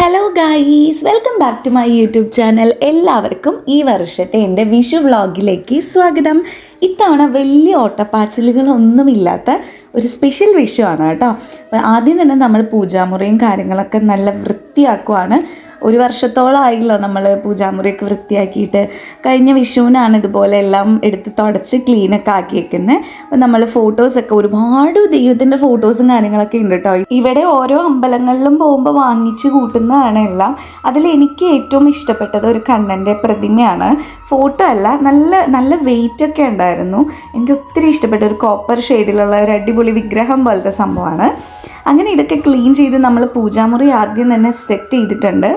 Hello guys welcome back to my YouTube channel എല്ലാവർക്കും ഈ വർഷത്തെ എന്റെ വിഷു വ്ളോഗിലേക്ക് സ്വാഗതം. ഇത്തവണ വലിയ ഓട്ടപ്പാച്ചിലുകളൊന്നുമില്ലാത്ത ഒരു സ്പെഷ്യൽ വിഷു ആണ് കേട്ടോ. ആദ്യം തന്നെ നമ്മൾ പൂജാമുറിയും കാര്യങ്ങളൊക്കെ നല്ല വൃത്തിയാക്കുവാണ്. ഒരു വർഷത്തോളമായില്ലോ നമ്മൾ പൂജാമുറിയൊക്കെ വൃത്തിയാക്കിയിട്ട്. കഴിഞ്ഞ വിഷുവിനാണ് ഇതുപോലെ എല്ലാം എടുത്ത് തുടച്ച് ക്ലീനൊക്കെ ആക്കിയേക്കുന്നത് അപ്പം നമ്മൾ ഫോട്ടോസൊക്കെ ഒരുപാട് ദൈവത്തിന്റെ ഫോട്ടോസും കാര്യങ്ങളൊക്കെ ഉണ്ട് കേട്ടോ ഇവിടെ ഓരോ അമ്പലങ്ങളിലും പോകുമ്പോൾ വാങ്ങിച്ച് കൂട്ടുന്നതാണ് എല്ലാം. അതിൽ എനിക്ക് ഏറ്റവും ഇഷ്ടപ്പെട്ടത് ഒരു കണ്ണന്റെ പ്രതിമയാണ്. ഫോട്ടോ അല്ല നല്ല നല്ല വെയിറ്റ് ഒക്കെ ഉണ്ടായിരുന്നു. എനിക്ക് ഒത്തിരി ഇഷ്ടപ്പെട്ട ഒരു കോപ്പർ ഷെയ്ഡിലുള്ള ഒരു അടിപൊളി വിഗ്രഹം പോലത്തെ സംഭവമാണ്. അങ്ങനെ ഇതൊക്കെ ക്ലീൻ ചെയ്ത് നമ്മൾ പൂജാമുറി ആദ്യം തന്നെ സെറ്റ് ചെയ്തിട്ടുണ്ട്.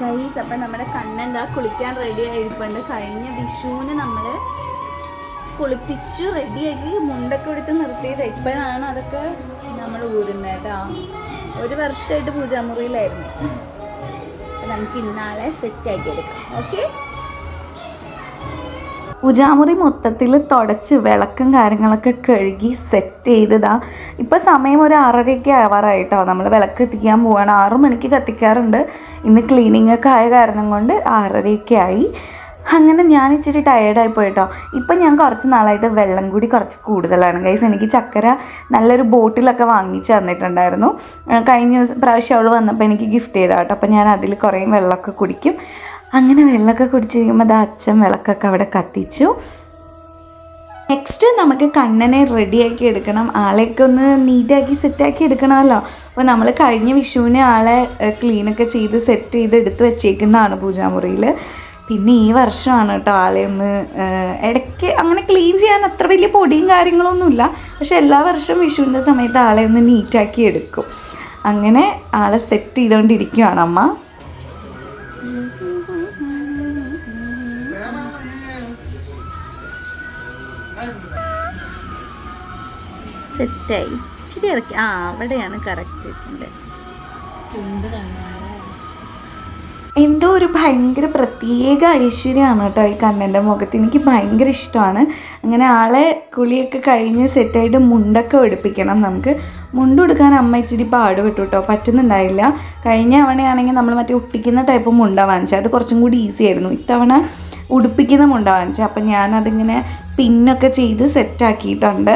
ഗൈസ് അപ്പം നമ്മുടെ കണ്ണെന്താ കുളിക്കാൻ റെഡി ആയിരിപ്പുണ്ട്. കഴിഞ്ഞ വിഷുവിന് നമ്മൾ കുളിപ്പിച്ചു റെഡിയാക്കി മുണ്ടൊക്കെ എടുത്ത് നിർത്തിയത്. ഇപ്പോഴാണ് അതൊക്കെ നമ്മൾ ഊരുന്നത് കേട്ടോ. ഒരു വർഷമായിട്ട് പൂജാമുറിയിലായിരുന്നു. നമുക്ക് ഇന്നാളെ സെറ്റാക്കി എടുക്കാം. ഓക്കെ പൂജാമുറി മൊത്തത്തിൽ തുടച്ച് വിളക്കും കാര്യങ്ങളൊക്കെ കഴുകി സെറ്റ് ചെയ്തതാ. ഇപ്പം സമയം ഒരു ആറരയൊക്കെ ആവാറായിട്ടോ. നമ്മൾ വിളക്ക് എത്തിക്കാൻ പോവാണ്. ആറു മണിക്ക് കത്തിക്കാറുണ്ട്. ഇന്ന് ക്ലീനിങ് ഒക്കെ ആയ കാരണം കൊണ്ട് ആറരയൊക്കെ ആയി. അങ്ങനെ ഞാൻ ഇച്ചിരി ടയേർഡായി പോയിട്ടോ. ഇപ്പം ഞാൻ കുറച്ച് നാളായിട്ട് വെള്ളം കൂടി കുറച്ച് കൂടുതലാണ്. ഗൈസ് എനിക്ക് ചക്കര നല്ലൊരു ബോട്ടിലൊക്കെ വാങ്ങിച്ച് തന്നിട്ടുണ്ടായിരുന്നു. കഴിഞ്ഞ പ്രാവശ്യം അവൾ വന്നപ്പോൾ എനിക്ക് ഗിഫ്റ്റ് ചെയ്താട്ടോ. അപ്പം ഞാൻ അതിൽ കുറേ വെള്ളമൊക്കെ കുടിക്കും. അങ്ങനെ വെള്ളമൊക്കെ കുടിച്ച് കഴിയുമ്പോൾ അത് അച്ഛൻ വിളക്കൊക്കെ അവിടെ കത്തിച്ചു. നെക്സ്റ്റ് നമുക്ക് കണ്ണനെ റെഡിയാക്കി എടുക്കണം. ആളെയൊക്കെ ഒന്ന് നീറ്റാക്കി സെറ്റാക്കി എടുക്കണമല്ലോ. അപ്പോൾ നമ്മൾ കഴിഞ്ഞ വിഷുവിന് ആളെ ക്ലീനൊക്കെ ചെയ്ത് സെറ്റ് ചെയ്ത് എടുത്ത് വെച്ചേക്കുന്നതാണ് പൂജാമുറിയിൽ പിന്നെ ഈ വർഷമാണ് കേട്ടോ ആളെ ഒന്ന് ഇടയ്ക്ക് അങ്ങനെ ക്ലീൻ ചെയ്യാൻ അത്ര വലിയ പൊടിയും കാര്യങ്ങളൊന്നുമില്ല. പക്ഷെ എല്ലാ വർഷവും വിഷുവിന്റെ സമയത്ത് ആളെ ഒന്ന് നീറ്റാക്കി എടുക്കും. അങ്ങനെ ആളെ സെറ്റ് ചെയ്തുകൊണ്ടിരിക്കുകയാണ് അമ്മ. സെറ്റായി. ഇച്ചിരി ഇറക്കി. ആ അവിടെയാണ് കറക്റ്റ് എന്തോ ഒരു ഭയങ്കര പ്രത്യേക ഐശ്വര്യമാണ് കേട്ടോ ഈ കണ്ണന്റെ മുഖത്ത്. എനിക്ക് ഭയങ്കര ഇഷ്ടമാണ്. അങ്ങനെ ആളെ കുളിയൊക്കെ കഴിഞ്ഞ് സെറ്റായിട്ട് മുണ്ടൊക്കെ എടുപ്പിക്കണം നമുക്ക്. മുണ്ട് കൊടുക്കാൻ അമ്മ ഇച്ചിരി പാടുപെട്ടു കേട്ടോ. പറ്റുന്നുണ്ടായില്ല. കഴിഞ്ഞ തവണയാണെങ്കിൽ നമ്മൾ മറ്റേ ഒട്ടിക്കുന്ന ടൈപ്പ് മുണ്ട വാങ്ങിച്ചത് അത് കുറച്ചും കൂടി ഈസി ആയിരുന്നു. ഇത്തവണ ഉടുപ്പിക്കുന്ന മുണ്ട വാങ്ങിച്ചത് അപ്പം ഞാനതിങ്ങനെ പിന്നൊക്കെ ചെയ്ത് സെറ്റാക്കിയിട്ടുണ്ട്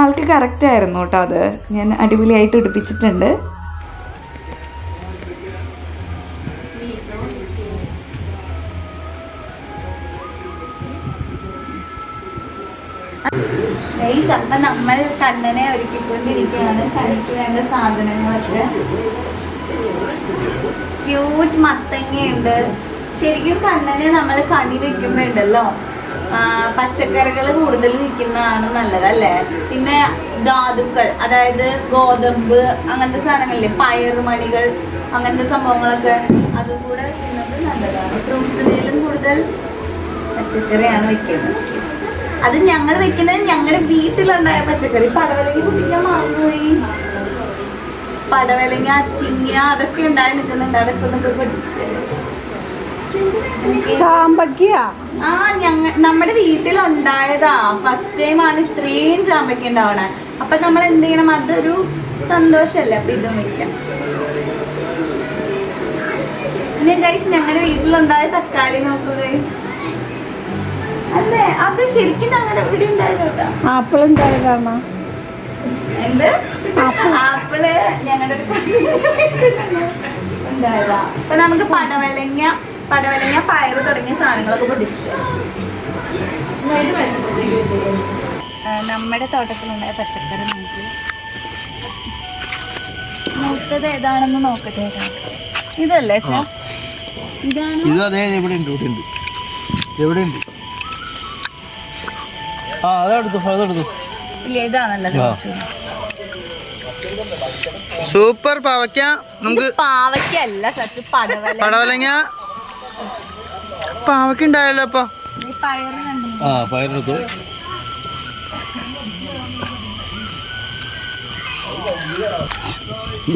ആൾക്ക് കറക്റ്റ് ആയിരുന്നു കേട്ടോ അത്. ഞാൻ അടിപൊളിയായിട്ട് ഉടുപ്പിച്ചിട്ടുണ്ട് അപ്പൊ നമ്മൾ കണ്ണനെ ഒരുക്കിക്കൊണ്ടിരിക്കുകയാണ്. കണിക്ക് വേണ്ട സാധനങ്ങളൊക്കെ. ക്യൂട്ട് മത്തങ്ങയുണ്ട്. ശരിക്കും കണ്ണനെ നമ്മൾ കണി വെക്കുമ്പോൾ ഉണ്ടല്ലോ. പച്ചക്കറികൾ കൂടുതൽ വിൽക്കുന്നതാണ് നല്ലതല്ലേ? പിന്നെ ധാതുക്കൾ അതായത് ഗോതമ്പ് അങ്ങനത്തെ സാധനങ്ങളില്ലേ? പയറുമണികൾ അങ്ങനത്തെ സംഭവങ്ങളൊക്കെ അതും കൂടെ വെക്കുന്നത് നല്ലതാണ്. ഫ്രൂട്ട്സിനേലും കൂടുതൽ പച്ചക്കറിയാണ് വെക്കുന്നത്. അത് ഞങ്ങൾ വെക്കുന്നത് ഞങ്ങളുടെ വീട്ടിലുണ്ടായ പച്ചക്കറി. പടവലങ്ങി കുട്ടിക്കാൻ മറന്നുപോയി പടവലങ്ങ ചിങ്ങ അതൊക്കെ ഉണ്ടായി നിൽക്കുന്നുണ്ട് അതൊക്കെ ഒന്ന് പോയി പഠിച്ചിട്ട് ചാമ്പയ്ക്ക. ആ ഞങ്ങ നമ്മുടെ വീട്ടിലുണ്ടായതാ. ഫസ്റ്റ് ടൈം ആണ് ഇത്രയും ചാമ്പയ്ക്ക ഉണ്ടാവണേ. അപ്പൊ നമ്മൾ എന്ത് ചെയ്യണം? അതൊരു സന്തോഷല്ലേ? അപ്പൊ ഇതും വയ്ക്കാം പിന്നെ ഗൈസ് ഞങ്ങളുടെ വീട്ടിലുണ്ടായ തക്കാളി നോക്കൂ ഗൈസ് അല്ലേ? അത് ശരിക്കും ഞങ്ങളുടെ ഇവിടെ ഉണ്ടായതോട്ടാ ആപ്പിൾ ഉണ്ടായതാണോ? എന്ത്? ആപ്പിൾ ഞങ്ങളുടെ ഒരു ഉണ്ടായതാ. അപ്പൊ നമുക്ക് പടവലങ്ങ പടവലങ്ങ പയറ് തുടങ്ങിയ സാധനങ്ങളൊക്കെ പൊടിച്ചിട്ട് നമ്മുടെ തോട്ടത്തിലുണ്ടായ പച്ചക്കറി നമുക്ക് മൂത്തത് ഏതാണെന്ന് നോക്കട്ടെ ഇതല്ലേ അച്ഛാ? ഇതാണ് ഇത് അതേ ഇവിടെ ഉണ്ട് ഇവിടെ ഉണ്ട്. എവിടെ ഉണ്ട്? ആ അതെടുത്തു അതെടുത്തു. ഇല്ല ഇതാണല്ലോ സൂപ്പർ പാവയ്ക്ക. നമുക്ക് പാവയ്ക്കല്ല സച്ച് പടവല പടവലങ്ങ. പാവയ്ക്ക ഉണ്ടായല്ലോ അപ്പൊ. ആ പയറെടുത്തു.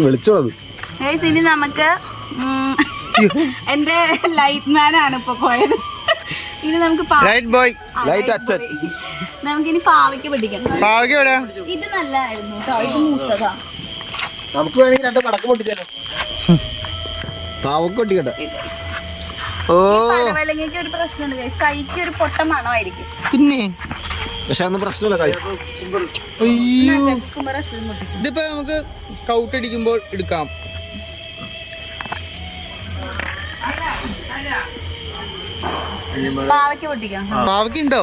വിളിച്ചോ അത്. ഇനി നമുക്ക് എന്റെ ലൈറ്റ് മാൻ ആണ് ഇപ്പൊ പോയത്. ഇനി നമുക്ക് ലൈറ്റ് ബോയ്. ലൈറ്റ് അച്ഛൻ. നമുക്ക് ഇനി പാവയ്ക്ക് പിടിക്കണം പാവയ്ക്ക് എവിടെയാ ഇത് നല്ലതായിരുന്നു കേട്ടോ ഇത് മൂത്തതാ. നമുക്ക് വേണമെങ്കിൽ രണ്ട് പടക്കം പൊട്ടിച്ചാലോ പാവയ്ക്ക് കേട്ടോ ഓ. പടവലങ്ങയ്ക്ക് ഒരു പ്രശ്നമുണ്ട് guys. കൈക്ക് ഒരു പൊട്ട മണമായിരിക്കും. പിന്നെ? പക്ഷെ അന്ന് പ്രശ്നമില്ല അയ്യോ. ഇതിപ്പോ നമുക്ക് കൗട്ടടിക്കുമ്പോൾ എടുക്കാം. പാവയ്ക്ക് പൊട്ടിക്കാം. പാവക്കുണ്ടോ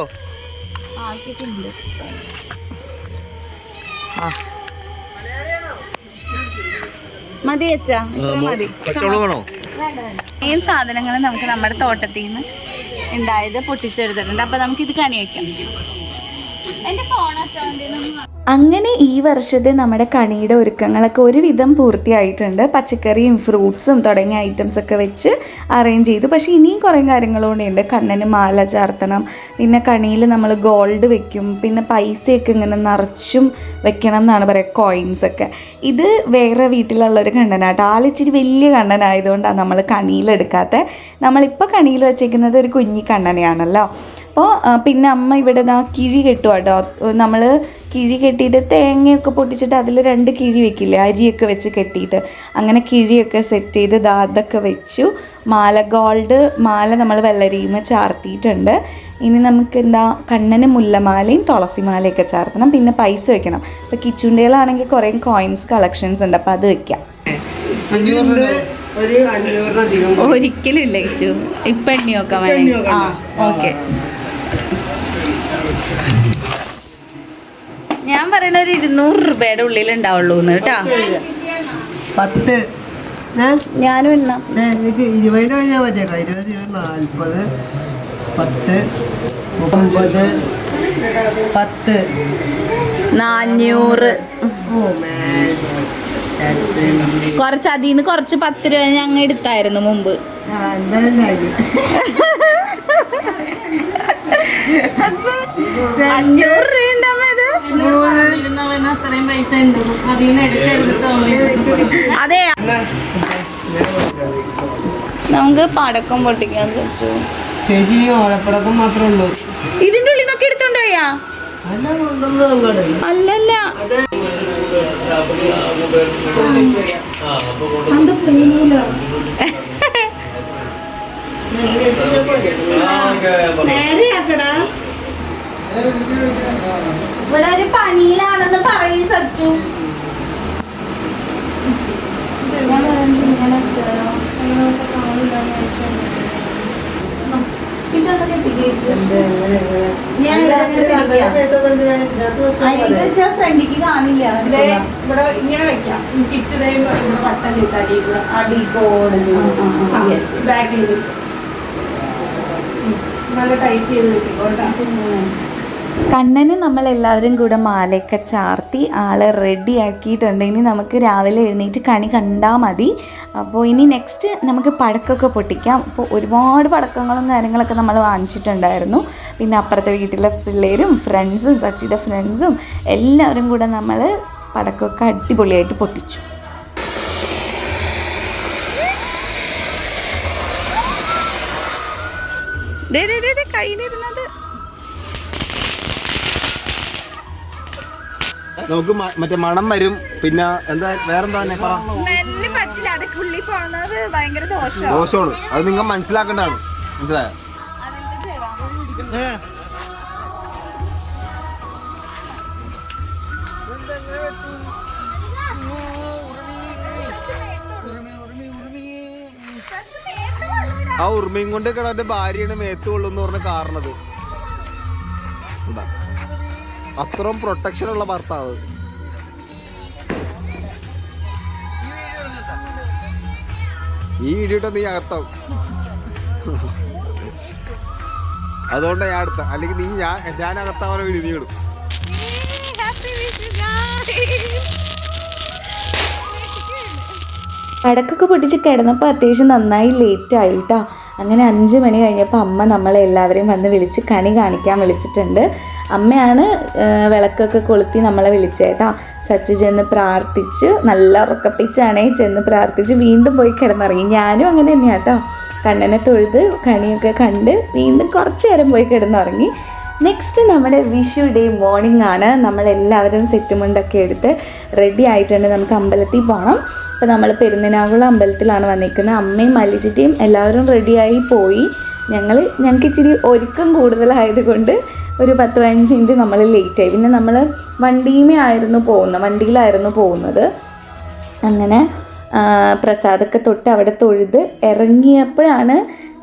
പാവയ്ക്കൊക്കെ ഉണ്ട്. ആ. മതി അച്ഛാ മതി. പച്ചവെള്ളം വേണോ? ഈ സാധനങ്ങൾ നമുക്ക് നമ്മുടെ തോട്ടത്തിൽ നിന്ന് ഉണ്ടായത് പൊട്ടിച്ചെടുത്തിട്ടുണ്ട്. അപ്പൊ നമുക്ക് ഇത് കണി വെക്കാം എന്റെ ഫോൺ അച്ഛന്റെ അങ്ങനെ ഈ വർഷത്തെ നമ്മുടെ കണിയുടെ ഒരുക്കങ്ങളൊക്കെ ഒരുവിധം പൂർത്തിയായിട്ടുണ്ട്. പച്ചക്കറിയും ഫ്രൂട്ട്സും തുടങ്ങിയ ഐറ്റംസ് ഒക്കെ വെച്ച് അറേഞ്ച് ചെയ്തു. പക്ഷേ ഇനിയും കുറേ കാര്യങ്ങളുകൂടെ ഉണ്ട് കണ്ണന് മാല ചാർത്തണം. പിന്നെ കണിയിൽ നമ്മൾ ഗോൾഡ് വെക്കും. പിന്നെ പൈസയൊക്കെ ഇങ്ങനെ നിറച്ചും വെക്കണം എന്നാണ് പറയുക കോയിൻസ് ഒക്കെ. ഇത് വേറെ വീട്ടിലുള്ള ഒരു കണ്ണനാട്ടോ. ആളിച്ചിരി വലിയ കണ്ണനായതുകൊണ്ടാണ് നമ്മൾ കണിയിലെടുക്കാത്ത നമ്മളിപ്പോൾ കണിയിൽ വെച്ചേക്കുന്നത് ഒരു കുഞ്ഞി കണ്ണനെയാണല്ലോ. അപ്പോൾ പിന്നെ അമ്മ ഇവിടെ ദാ കിഴി കെട്ടുക കേട്ടോ നമ്മൾ കിഴി കെട്ടിയിട്ട് തേങ്ങയൊക്കെ പൊട്ടിച്ചിട്ട് അതിൽ രണ്ട് കിഴി വെക്കില്ലേ അരിയൊക്കെ വെച്ച് കെട്ടിയിട്ട്. അങ്ങനെ കിഴിയൊക്കെ സെറ്റ് ചെയ്ത് ദാതൊക്കെ വെച്ചു. മാല ഗോൾഡ് മാല നമ്മൾ വെള്ളരിയുമ ചാർത്തിയിട്ടുണ്ട്. ഇനി നമുക്ക് എന്താ കണ്ണന് മുല്ലമാലയും തുളസിമാലയൊക്കെ ചാർത്തണം. പിന്നെ പൈസ വെക്കണം. ഇപ്പം കിച്ചുണ്ടയിലാണെങ്കിൽ കുറേ കോയിൻസ് കളക്ഷൻസ് ഉണ്ട്. അപ്പോൾ അത് വെക്കാം. ഒരിക്കലും ഇല്ല കിച്ചു. ഇപ്പൊ എണ്ണി നോക്കാം ആ ഓക്കെ. ഞാൻ പറയണ ഒരു ഇരുന്നൂറ് രൂപയുടെ ഉള്ളിൽ ഉണ്ടാവുള്ളൂ കേട്ടാ. പത്ത്? ഞാനും എണ്ണ. എനിക്ക് ഇരുപതിന് കഴിഞ്ഞാൽ പറ്റിയേക്കാം ഇരുപത് ഇരുപത് നാൽപ്പത് പത്ത് ഒമ്പത് പത്ത്. കുറച്ച് അതിന്ന് കുറച്ച് പത്ത് രൂപ ഞങ്ങൾ എടുത്തായിരുന്നു മുമ്പ്. അഞ്ഞൂറ് രൂപ ഉണ്ടാവുമ്പോ ഇത് അതെ എന്നാ, ഞാൻ കൊടുക്കാം. നമുക്ക് പടക്കം പൊട്ടിക്കാൻ വെച്ചു ചേച്ചി ഓലപ്പടക്കം മാത്രമേ ഉള്ളൂ. ഇതിന്റെ ഉള്ളിൽ നിന്നൊക്കെ എടുത്തോണ്ടോയാ അല്ലല്ല. ഇവിടെ ഒരു പണിയിലാണെന്ന് പറയും സച്ചു ഞാൻ പറയുന്നത് ഇങ്ങനെ വെച്ചാലോ? അയ്യോ, ഇപ്പൊ കാണില്ലാന്ന് വിചാരിച്ചു. ഇതൊന്ന് കെട്ടിക്കേച്ചു. ഞാൻ ഇതിങ്ങനെ വെക്കാം. ആ, ഇത് വെച്ചാ ഫ്രണ്ടിക്ക് കാണില്ല ഇവിടെ ഇങ്ങനെ വെക്കാം. കിച്ചടയും പട്ടം കിട്ടാടി കൂടെ. അടിക്കോട് യെസ് ബാക്കിൽ നല്ല ടൈറ്റ് ചെയ്ത് കിട്ടിക്കോട്ടാ കണ്ണന് നമ്മൾ എല്ലാവരും കൂടെ മാലയൊക്കെ ചാർത്തി ആളെ റെഡി ആക്കിയിട്ടുണ്ട്. ഇനി നമുക്ക് രാവിലെ എഴുന്നേറ്റ് കണി കണ്ടാൽ മതി. അപ്പോൾ ഇനി നെക്സ്റ്റ് നമുക്ക് പടക്കമൊക്കെ പൊട്ടിക്കാം. അപ്പോൾ ഒരുപാട് പടക്കങ്ങളും കാര്യങ്ങളൊക്കെ നമ്മൾ വാങ്ങിച്ചിട്ടുണ്ടായിരുന്നു. പിന്നെ അപ്പുറത്തെ വീട്ടിലെ പിള്ളേരും ഫ്രണ്ട്സും സച്ചിയുടെ ഫ്രണ്ട്സും എല്ലാവരും കൂടെ നമ്മൾ പടക്കമൊക്കെ അടിപൊളിയായിട്ട് പൊട്ടിച്ചു. കയ്യിലിരുന്നത്. നമുക്ക് മറ്റേ മണം വരും. പിന്നെ എന്താ വേറെന്താ തന്നെ പറ? സ്മെല്ല് പറ്റില്ല. അത് ഉള്ളി പോണത് ഭയങ്കര ദോഷമാണ് ദോഷമാണ്. അത് നിങ്ങൾ മനസ്സിലാക്കേണ്ടതാണ്. മനസ്സിലായോ. ആ ഉർമയും കൊണ്ട് കിടന്റെ ഭാര്യയാണ് മേത്ത് കൊള്ളുന്ന് പറഞ്ഞ കാരണത്. എന്താ അത്രയും പ്രൊട്ടക്ഷൻ ഉള്ള ഭർത്താവ്. ഈ വീഡിയോ നീ അകത്താവും. അതുകൊണ്ട് ഞാൻ അടുത്ത അല്ലെങ്കിൽ നീ ഞാൻ ഞാൻ അകത്താവാൻ വീഡിയോ നീ ഇടും. പടക്കൊക്കെ പൊട്ടിച്ച് കിടന്നപ്പോൾ അത്യാവശ്യം നന്നായി ലേറ്റ് ആയിട്ടാ അങ്ങനെ അഞ്ച് മണി കഴിഞ്ഞപ്പോൾ അമ്മ നമ്മളെ എല്ലാവരെയും വന്ന് വിളിച്ച് കണി കാണിക്കാൻ വിളിച്ചിട്ടുണ്ട്. അമ്മയാണ് വിളക്കൊക്കെ കൊളുത്തി നമ്മളെ വിളിച്ചേട്ടാ സച്ച് ചെന്ന് പ്രാർത്ഥിച്ച് നല്ല ഉറക്കപ്പിച്ചാണേ ചെന്ന് പ്രാർത്ഥിച്ച് വീണ്ടും പോയി കിടന്നുറങ്ങി. ഞാനും അങ്ങനെ തന്നെയാണ് കേട്ടോ കണ്ണനെ തൊഴുത് കണിയൊക്കെ കണ്ട് വീണ്ടും കുറച്ച് നേരം പോയി കിടന്നുറങ്ങി. നെക്സ്റ്റ് നമ്മുടെ വിഷു ഡേ മോർണിംഗ് ആണ്. നമ്മളെല്ലാവരും സെറ്റ് മുണ്ടൊക്കെ എടുത്ത് റെഡി ആയിട്ടുണ്ട്. നമുക്ക് അമ്പലത്തിൽ പോകണം അപ്പോൾ നമ്മൾ പെരുന്നിനാകുളം അമ്പലത്തിലാണ് വന്നിരിക്കുന്നത്. അമ്മയും മല്ലിച്ചിട്ടിയും എല്ലാവരും റെഡിയായി പോയി. ഞങ്ങൾ ഞങ്ങൾക്ക് ഇച്ചിരി ഒരുക്കം കൂടുതലായതുകൊണ്ട് ഒരു പത്ത് പതിനഞ്ച് മിനിറ്റ് നമ്മൾ ലേറ്റായി പിന്നെ നമ്മൾ വണ്ടിയുമേ ആയിരുന്നു പോകുന്നത് വണ്ടിയിലായിരുന്നു പോകുന്നത്. അങ്ങനെ പ്രസാദൊക്കെ തൊട്ട് അവിടെ തൊഴുത് ഇറങ്ങിയപ്പോഴാണ്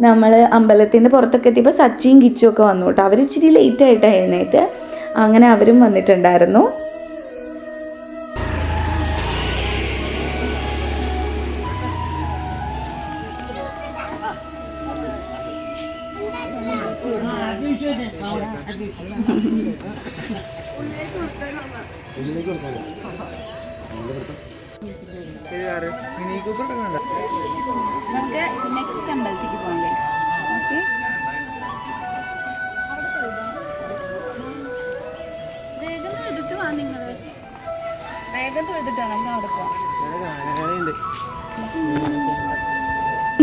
നമ്മൾ അമ്പലത്തിന്റെ പുറത്തൊക്കെ എത്തിയപ്പോൾ സച്ചിയും കിച്ചും ഒക്കെ വന്നു കേട്ടോ. അവർ ഇച്ചിരി ലേറ്റ് ആയിട്ടാണ് എഴുന്നേറ്റ്. അങ്ങനെ അവരും വന്നിട്ടുണ്ടായിരുന്നു. മിനി അമ്പലത്തേക്ക് പോകാം ഗൈസ് ഓക്കെ വേഗം വാ നിങ്ങൾ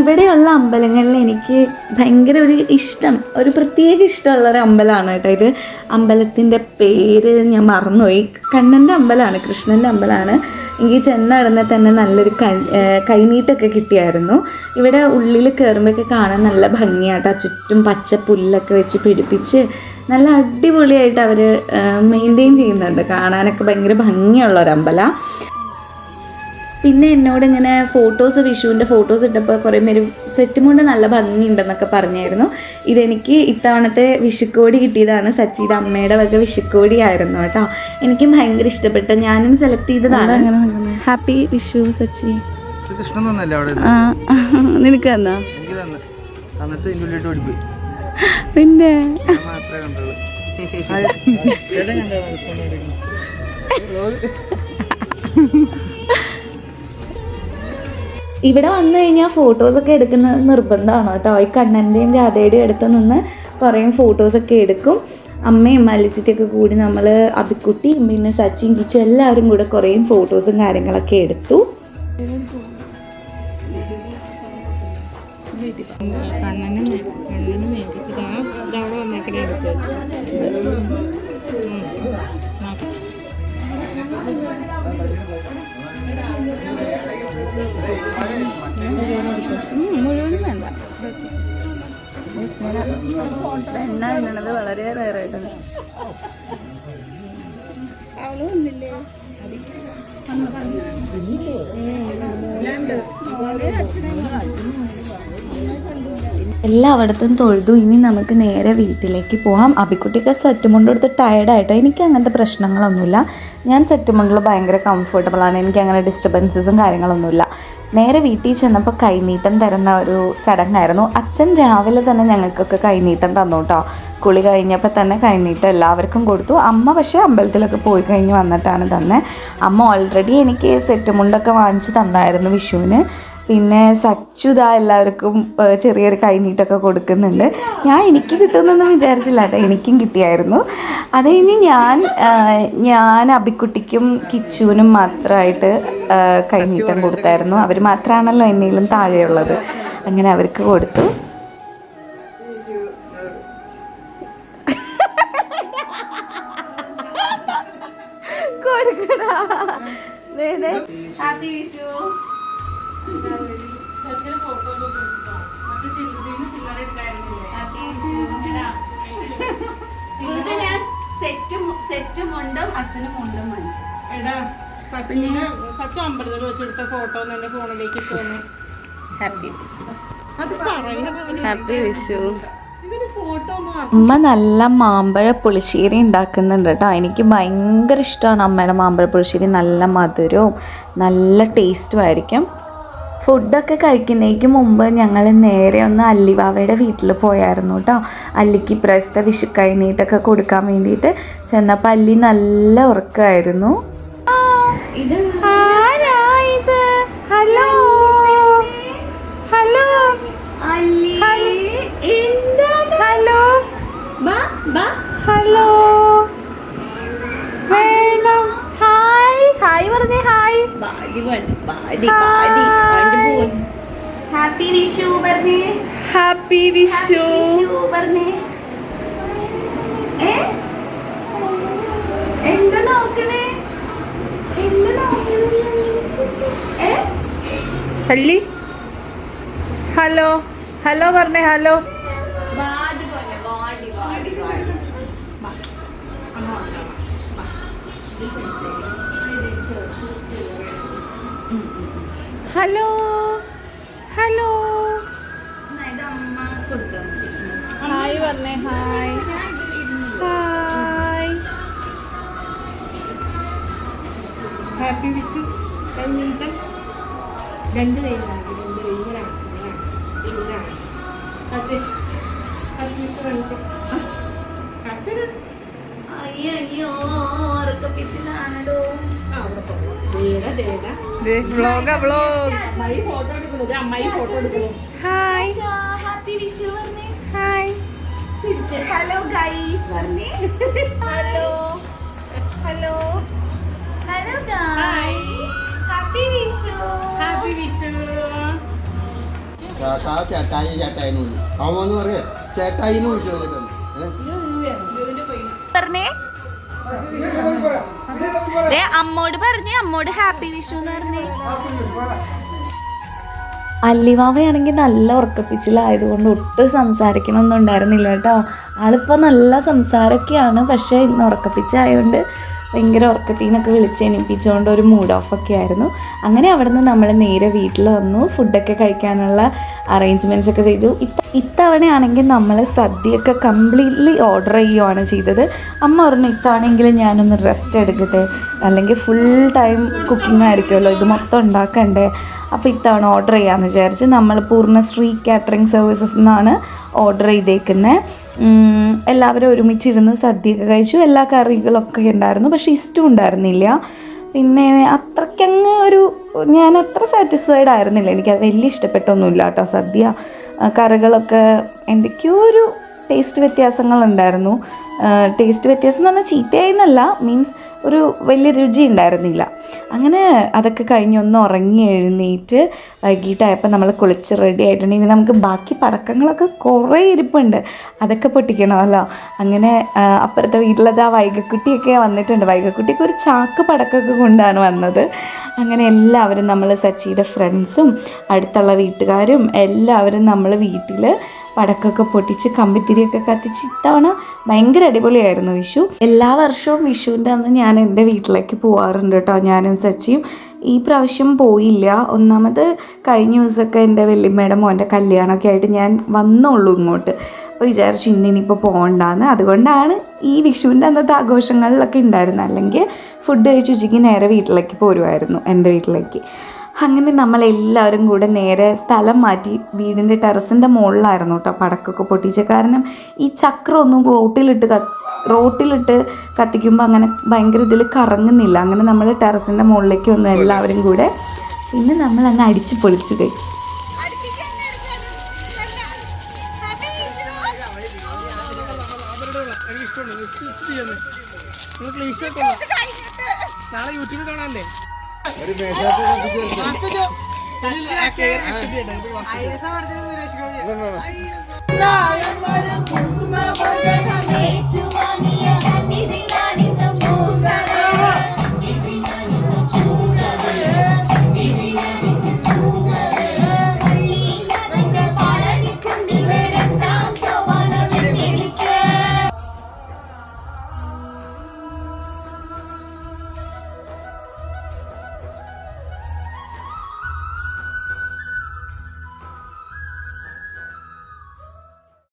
ഇവിടെയുള്ള അമ്പലങ്ങളിൽ എനിക്ക് ഭയങ്കര ഒരു ഇഷ്ടം ഒരു പ്രത്യേക ഇഷ്ടമുള്ള ഒരു അമ്പലമാണ് കേട്ടോ ഇത്. അമ്പലത്തിന്റെ പേര് ഞാൻ മറന്നുപോയി. കണ്ണന്റെ അമ്പലമാണ് കൃഷ്ണന്റെ അമ്പലമാണ്. എനിക്ക് ചെന്നടന്നെ തന്നെ നല്ലൊരു കൈനീട്ടൊക്കെ കിട്ടിയായിരുന്നു. ഇവിടെ ഉള്ളിൽ കയറുമ്പോഴൊക്കെ കാണാൻ നല്ല ഭംഗിയാട്ടോ. ചുറ്റും പച്ച പുല്ലൊക്കെ വെച്ച് പിടിപ്പിച്ച് നല്ല അടിപൊളിയായിട്ട് അവർ മെയിന്റെയിൻ ചെയ്യുന്നുണ്ട്. കാണാനൊക്കെ ഭയങ്കര ഭംഗിയുള്ള ഒരു അമ്പലം പിന്നെ എന്നോട് ഇങ്ങനെ ഫോട്ടോസ് വിഷുവിന്റെ ഫോട്ടോസ് ഇട്ടപ്പോൾ കുറേ പേര് സെറ്റും കൊണ്ട് നല്ല ഭംഗിയുണ്ടെന്നൊക്കെ പറഞ്ഞായിരുന്നു. ഇതെനിക്ക് ഇത്തവണത്തെ വിഷുക്കോടി കിട്ടിയതാണ്. സച്ചിയുടെ അമ്മയുടെ വക വിഷുക്കോടി ആയിരുന്നു കേട്ടോ. എനിക്കും ഭയങ്കര ഇഷ്ടപ്പെട്ട ഞാനും സെലക്ട് ചെയ്തതാണ്. അങ്ങനെ ഹാപ്പി വിഷു സച്ചി. നിനക്ക് തന്നെ? പിന്നെ? കണ്ടു? ഇവിടെ വന്നു കഴിഞ്ഞാൽ ഫോട്ടോസൊക്കെ എടുക്കുന്നത് നിർബന്ധമാണ് കേട്ടോ? ഈ കണ്ണന്റെയും രാധയുടെയും അടുത്ത് നിന്ന് കുറേ ഫോട്ടോസൊക്കെ എടുക്കും. അമ്മയും മലിച്ചിട്ടൊക്കെ കൂടി നമ്മൾ അബിക്കുട്ടിയും പിന്നെ സച്ചിൻ കിച്ചും എല്ലാവരും കൂടെ കുറേ ഫോട്ടോസും കാര്യങ്ങളൊക്കെ എടുത്തു. എണ്ണ എണ്ണത് വളരെ റയറായിട്ടാണ് എല്ലായിടത്തും തൊഴുതു. ഇനി നമുക്ക് നേരെ വീട്ടിലേക്ക് പോകാം. അബിക്കുട്ടിയൊക്കെ സെറ്റ് മുണ്ട് എടുത്ത് ടയർഡായിട്ടോ എനിക്ക് അങ്ങനത്തെ പ്രശ്നങ്ങളൊന്നുമില്ല. ഞാൻ സെറ്റ് മുണ്ടിൽ ഭയങ്കര കംഫർട്ടബിളാണ് എനിക്ക് അങ്ങനെ ഡിസ്റ്റർബൻസസും കാര്യങ്ങളൊന്നുമില്ല. നേരെ വീട്ടിൽ ചെന്നപ്പോൾ കൈനീട്ടം തരുന്ന ഒരു ചടങ്ങായിരുന്നു. അച്ഛൻ രാവിലെ തന്നെ ഞങ്ങൾക്കൊക്കെ കൈനീട്ടം തന്നു കേട്ടോ കുളി കഴിഞ്ഞപ്പോൾ തന്നെ കൈനീട്ടം എല്ലാവർക്കും കൊടുത്തു. അമ്മ പക്ഷേ അമ്പലത്തിലൊക്കെ പോയി കഴിഞ്ഞ് വന്നിട്ടാണ് തന്നെ. അമ്മ ഓൾറെഡി എനിക്ക് സെറ്റ് മുണ്ടൊക്കെ വാങ്ങിച്ച് തന്നായിരുന്നു വിഷുവിന്. പിന്നെ സച്ചുത എല്ലാവർക്കും ചെറിയൊരു കൈനീട്ടൊക്കെ കൊടുക്കുന്നുണ്ട്. ഞാൻ എനിക്ക് കിട്ടുമെന്നൊന്നും വിചാരിച്ചില്ല കേട്ടോ. എനിക്കും കിട്ടിയായിരുന്നു. അത് കഴിഞ്ഞ് ഞാൻ ഞാൻ അബിക്കുട്ടിക്കും കിച്ചുവിനും മാത്രമായിട്ട് കൈനീട്ടം കൊടുത്തായിരുന്നു. അവർ മാത്രമാണല്ലോ എന്നേലും താഴെയുള്ളത്. അങ്ങനെ അവർക്ക് കൊടുത്തു. കൊടുക്കടാ. ഹാപ്പി വിഷു. ഞാൻ സെറ്റും സെറ്റും മുണ്ടും അച്ഛനും മുണ്ടും വാങ്ങിച്ചു. എടാ സച്ചിന് സച്ചു അമ്പലത്തിൽ വെച്ചെടുത്ത ഫോട്ടോ എന്റെ ഫോണിലേക്ക് തോന്നി. ഹാപ്പി അത് ഹാപ്പി വിഷു ഫോട്ടോ അമ്മ നല്ല മാമ്പഴ പുളിശ്ശേരി ഉണ്ടാക്കുന്നുണ്ട് കേട്ടോ. എനിക്ക് ഭയങ്കര ഇഷ്ടമാണ് അമ്മയുടെ മാമ്പഴ പുളിശ്ശേരി. നല്ല മധുരവും നല്ല ടേസ്റ്റും ആയിരിക്കും. ഫുഡൊക്കെ കഴിക്കുന്നതിന് മുമ്പ് ഞങ്ങൾ നേരെ ഒന്ന് അല്ലിവാവയുടെ വീട്ടിൽ പോയായിരുന്നു കേട്ടോ. അല്ലിക്ക് ഇപ്രാവശ്യത്തെ വിഷു കൈനീട്ടൊക്കെ കൊടുക്കാൻ വേണ്ടിയിട്ട് ചെന്നപ്പോൾ അല്ലി നല്ല ഉറക്കമായിരുന്നു. ഹലോ? ഹലോ? ഹലോ? ഹലോ? വേണം. ഹായ് പറഞ്ഞേ ഹായ്. ഹാപ്പി വിഷു പറഞ്ഞേ. ഹാപ്പി വിഷു. വിഷു പറഞ്ഞേ. ഏ? എന്ത് നോക്കണേ എന്ത് നോക്കണേ ഏ? ഹല്ലി ഹലോ? ഹലോ പറഞ്ഞേ ഹലോ? ഹലോ. ഹലോ. ഹായ് പറഞ്ഞേ ഹായ്. ഹായ്. ഹാപ്പി വിഷു. കഴിഞ്ഞിട്ട് രണ്ട് കൈയിലാണ് രണ്ട് കൈ ഇങ്ങനെ ഇങ്ങനെ ഇങ്ങനെ അച്ഛൻ ഹാപ്പി വിഷു കാണിച്ചു. അച്ഛനാ. അയ്യോ ഉറക്കപ്പിച്ചിലാണല്ലോ. വ്ലോഗ് എടുക്കുന്നു. Hi. Happy Vishu hi. Hello guys hello hello hello hi happy Vishu happy Vishu ചേട്ടാ ചേട്ടായി ചേട്ടായി അവന്ന് പറയാ ചേട്ടായി എന്ന് വിളിച്ചു വന്നിട്ടുണ്ട് ഏഹ് പറഞ്ഞേ അമ്മോട് പറഞ്ഞേ അമ്മോട് ഹാപ്പി വിഷു എന്ന് പറഞ്ഞേ. അല്ലിവാവയാണെങ്കിൽ നല്ല ഉറക്കപ്പിച്ചിലായതുകൊണ്ട് ഒട്ടും സംസാരിക്കണമൊന്നും ഉണ്ടായിരുന്നില്ല കേട്ടോ. ആളിപ്പോൾ നല്ല സംസാരമൊക്കെയാണ് പക്ഷേ ഇന്ന് ഉറക്കപ്പിച്ചായതുകൊണ്ട് ഭയങ്കര ഉറക്കത്തിൽ നിന്നൊക്കെ വിളിച്ച് എണീപ്പിച്ചുകൊണ്ട് ഒരു മൂഡ് ഓഫൊക്കെ ആയിരുന്നു. അങ്ങനെ അവിടെ നിന്ന് നമ്മൾ നേരെ വീട്ടിൽ വന്നു. ഫുഡൊക്കെ കഴിക്കാനുള്ള അറേഞ്ച്മെന്റ്സ് ഒക്കെ ചെയ്തു. ഇത്തവണയാണെങ്കിൽ നമ്മൾ സദ്യയൊക്കെ കംപ്ലീറ്റ്ലി ഓർഡർ ചെയ്യുവാണ് ചെയ്തത്. അമ്മ പറഞ്ഞു ഇത്തവണയെങ്കിലും ഞാനൊന്ന് റെസ്റ്റ് എടുക്കട്ടെ. അല്ലെങ്കിൽ ഫുൾ ടൈം കുക്കിംഗ് ആയിരിക്കുമല്ലോ. ഇത് മൊത്തം ഉണ്ടാക്കണ്ടേ. അപ്പോൾ ഇത്തവണ ഓർഡർ ചെയ്യാമെന്ന് വിചാരിച്ച് നമ്മൾ പൂർണശ്രീ കാറ്ററിംഗ് സർവീസസ് എന്നാണ് ഓർഡർ ചെയ്തേക്കുന്നത് എല്ലാവരും ഒരുമിച്ചിരുന്ന് സദ്യയൊക്കെ കഴിച്ചു. എല്ലാ കറികളൊക്കെ ഉണ്ടായിരുന്നു പക്ഷേ ഇഷ്ടം ഉണ്ടായിരുന്നില്ല. പിന്നെ അത്രയ്ക്കങ്ങ് ഒരു ഞാൻ അത്ര സാറ്റിസ്ഫൈഡ് ആയിരുന്നില്ല. എനിക്കത് വലിയ ഇഷ്ടപ്പെട്ടൊന്നുമില്ല കേട്ടോ സദ്യ. കറികളൊക്കെ എന്തൊക്കെയോ ഒരു ടേസ്റ്റ് വ്യത്യാസങ്ങളുണ്ടായിരുന്നു. ടേസ്റ്റ് വ്യത്യാസം എന്ന് പറഞ്ഞാൽ ചീത്തയായി എന്നല്ല മീൻസ് ഒരു വലിയ രുചി ഉണ്ടായിരുന്നില്ല. അങ്ങനെ അതൊക്കെ കഴിഞ്ഞ് ഒന്ന് ഉറങ്ങി എഴുന്നേറ്റ് വൈകിട്ടായപ്പോൾ നമ്മൾ കുളിച്ച് റെഡി ആയിട്ടുണ്ടെങ്കിൽ നമുക്ക് ബാക്കി പടക്കങ്ങളൊക്കെ കുറേ ഇരിപ്പുണ്ട്. അതൊക്കെ പൊട്ടിക്കണമല്ലോ. അങ്ങനെ അപ്പുറത്തെ വീട്ടിലത് ആ വൈകക്കുട്ടിയൊക്കെ വന്നിട്ടുണ്ട്. വൈകക്കുട്ടിക്ക് ഒരു ചാക്ക് പടക്കമൊക്കെ കൊണ്ടാണ് വന്നത്. അങ്ങനെ എല്ലാവരും നമ്മൾ സച്ചിയുടെ ഫ്രണ്ട്സും അടുത്തുള്ള വീട്ടുകാരും എല്ലാവരും നമ്മൾ വീട്ടിൽ പടക്കമൊക്കെ പൊട്ടിച്ച് കമ്പിത്തിരിയൊക്കെ കത്തിച്ച് ഇത്തവണ ഭയങ്കര അടിപൊളിയായിരുന്നു വിഷു. എല്ലാ വർഷവും വിഷുവിന്റെ അന്ന് ഞാൻ എന്റെ വീട്ടിലേക്ക് പോവാറുണ്ട് കേട്ടോ ഞാനും സച്ചിയും. ഈ പ്രാവശ്യം പോയില്ല. ഒന്നാമത് കഴിഞ്ഞ ദിവസമൊക്കെ എന്റെ വല്യമ്മയുടെ മോന്റെ കല്യാണമൊക്കെ ആയിട്ട് ഞാൻ വന്നുള്ളൂ ഇങ്ങോട്ട്. അപ്പോൾ വിചാരിച്ചു ഇന്ന് ഇനിയിപ്പോൾ പോകണ്ടാന്ന് അതുകൊണ്ടാണ് ഈ വിഷുവിന്റെ അന്നത്തെ ആഘോഷങ്ങളിലൊക്കെ ഉണ്ടായിരുന്നത്. അല്ലെങ്കിൽ ഫുഡ് കഴിച്ച് ഉച്ചയ്ക്ക് നേരെ വീട്ടിലേക്ക് പോരുമായിരുന്നു എന്റെ വീട്ടിലേക്ക്. അങ്ങനെ നമ്മളെല്ലാവരും കൂടെ നേരെ സ്ഥലം മാറ്റി വീടിന്റെ ടെറസിന്റെ മുകളിലായിരുന്നു കേട്ടോ പടക്കൊക്കെ പൊട്ടിച്ച കാരണം ഈ ചക്രം ഒന്നും റോട്ടിലിട്ട് കത്ത് റോട്ടിലിട്ട് കത്തിക്കുമ്പോൾ അങ്ങനെ ഭയങ്കര ഇതിൽ കറങ്ങുന്നില്ല അങ്ങനെ നമ്മൾ ടെറസിന്റെ മുകളിലേക്ക് ഒന്ന് എല്ലാവരും കൂടെ പിന്നെ നമ്മൾ അങ്ങ് അടിച്ച് പൊളിച്ചു കഴിച്ചു നാളെ യൂട്യൂബിൽ കാണാനല്ലേ ഒരു